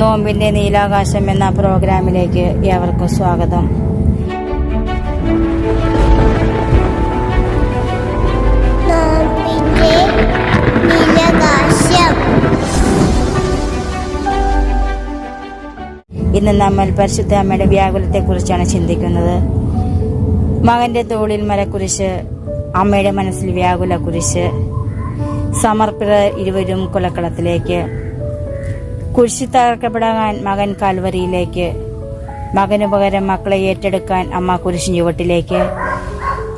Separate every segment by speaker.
Speaker 1: നോമ്പിന്റെ നീലാകാശം എന്ന പ്രോഗ്രാമിലേക്ക് ഏവർക്കും സ്വാഗതം. ഇന്ന് നമ്മൾ പരിശുദ്ധ അമ്മയുടെ വ്യാകുലത്തെ കുറിച്ചാണ് ചിന്തിക്കുന്നത്. മകന്റെ തോളിൽ മരക്കുരിശ് അമ്മയുടെ മനസ്സിൽ വ്യാകുല കുരിശ് സമർപ്പിത ഇരുവരും കൊലക്കളത്തിലേക്ക് കുരിശി തകർക്കപ്പെടാൻ മകൻ കാൽവരിയിലേക്ക്. മകനു പകരം മക്കളെ ഏറ്റെടുക്കാൻ അമ്മ കുരിശിൻ ചുവട്ടിലേക്ക്.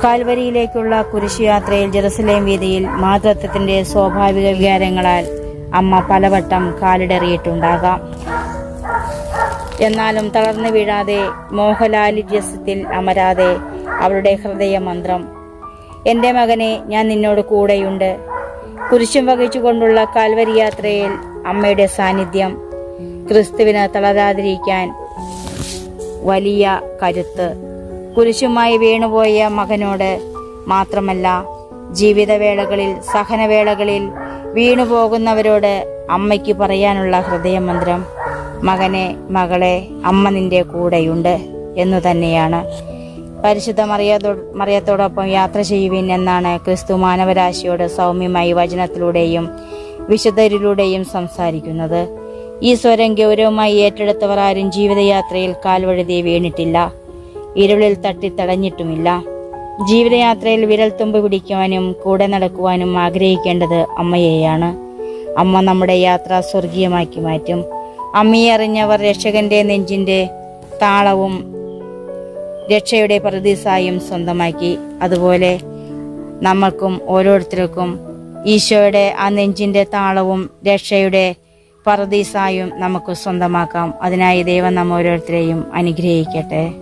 Speaker 1: കാൽവരിയിലേക്കുള്ള കുരിശു യാത്രയിൽ ജെറുസലേം വീതിയിൽ മാതൃത്വത്തിന്റെ സ്വാഭാവിക വികാരങ്ങളാൽ അമ്മ പലവട്ടം കാലിടറിയിട്ടുണ്ടാകാം. എന്നാലും തളർന്നു വീഴാതെ മോഹലാലിജ്യസത്തിൽ അമരാതെ അവളുടെ ഹൃദയമന്ത്രം എന്റെ മകനെ ഞാൻ നിന്നോട് കൂടെയുണ്ട്. കുരിശും വഹിച്ചുകൊണ്ടുള്ള കാൽവരി യാത്രയിൽ അമ്മയുടെ സാന്നിധ്യം ക്രിസ്തുവിന് തളരാതിരിക്കാൻ വലിയ കരുത്ത്. കുരിശുമായി വീണുപോയ മകനോട് മാത്രമല്ല ജീവിതവേളകളിൽ സഹനവേളകളിൽ വീണുപോകുന്നവരോട് അമ്മയ്ക്ക് പറയാനുള്ള ഹൃദയമന്ത്രം മകനെ മകളെ അമ്മ നിന്റെ കൂടെയുണ്ട് എന്നു തന്നെയാണ്. പരിശുദ്ധ മറിയതോ മറിയത്തോടൊപ്പം യാത്ര ചെയ്യുവിൻ എന്നാണ് ക്രിസ്തു മാനവരാശിയോട് സൗമ്യമായി വചനത്തിലൂടെയും വിശുദ്ധരിലൂടെയും സംസാരിക്കുന്നത്. ഈ സ്വരം ഗൗരവമായി ഏറ്റെടുത്തവർ ആരും ജീവിതയാത്രയിൽ കാൽവഴുതി വീണിട്ടില്ല. ഇരുളിൽ തട്ടി തടഞ്ഞിട്ടുമില്ല ജീവിതയാത്രയിൽ വിരൽ തുമ്പ് പിടിക്കുവാനും കൂടെ നടക്കുവാനും ആഗ്രഹിക്കേണ്ടത് അമ്മയെയാണ്. അമ്മ നമ്മുടെ യാത്ര സ്വർഗീയമാക്കി മാറ്റും. അമ്മയെ അറിഞ്ഞവർ രക്ഷകന്റെ നെഞ്ചിന്റെ താളവും രക്ഷയുടെ പ്രതീസായും സ്വന്തമാക്കി. അതുപോലെ നമ്മൾക്കും ഓരോരുത്തർക്കും ഈശോയുടെ ആ നെഞ്ചിന്റെ താളവും രക്ഷയുടെ പറദീസായും നമുക്ക് സ്വന്തമാക്കാം. അതിനായി ദൈവം നമ്മ ഓരോരുത്തരെയും അനുഗ്രഹിക്കട്ടെ.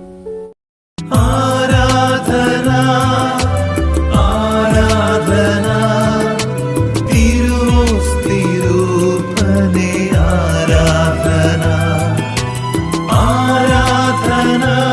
Speaker 1: ആരാധന ആരാധന ആരാധന.